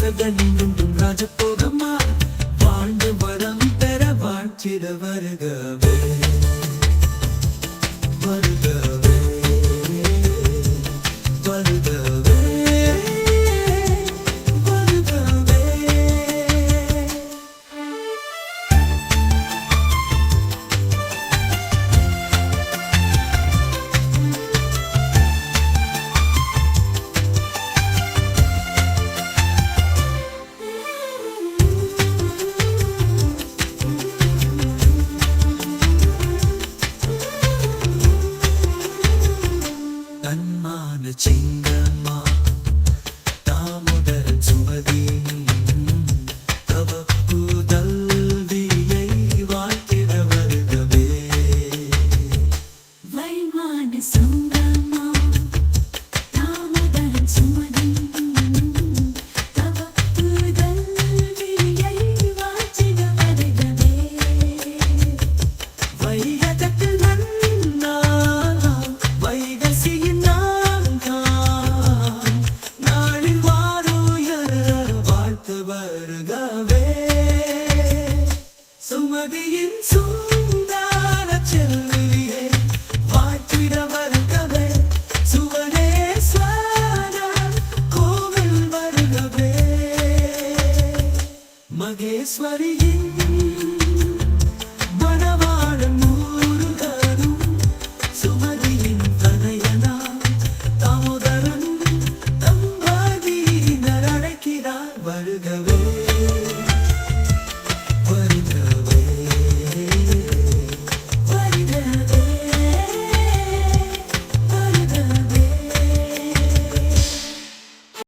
சகனின் ராஜபோகமா? வாழ்ந்து வரம் பெற வாழ்த்திட வருக. தன்மான சிங்கம்மா தாமுதல் சுமதி தவ வாழ்த்திட வருகவே. வைமான சுந்தமா சுமதியின் சுந்தார செல்வியே வாய்ப்பிட வருகவே சுவனேஸ்வரா கோவில் வருகவே. மகேஸ்வரியின் மணவாளன் முருகனும் சுமதியின் தனையனா தாமோதரனும் தம்பாதி நரடைக்கிறார் வருகவே.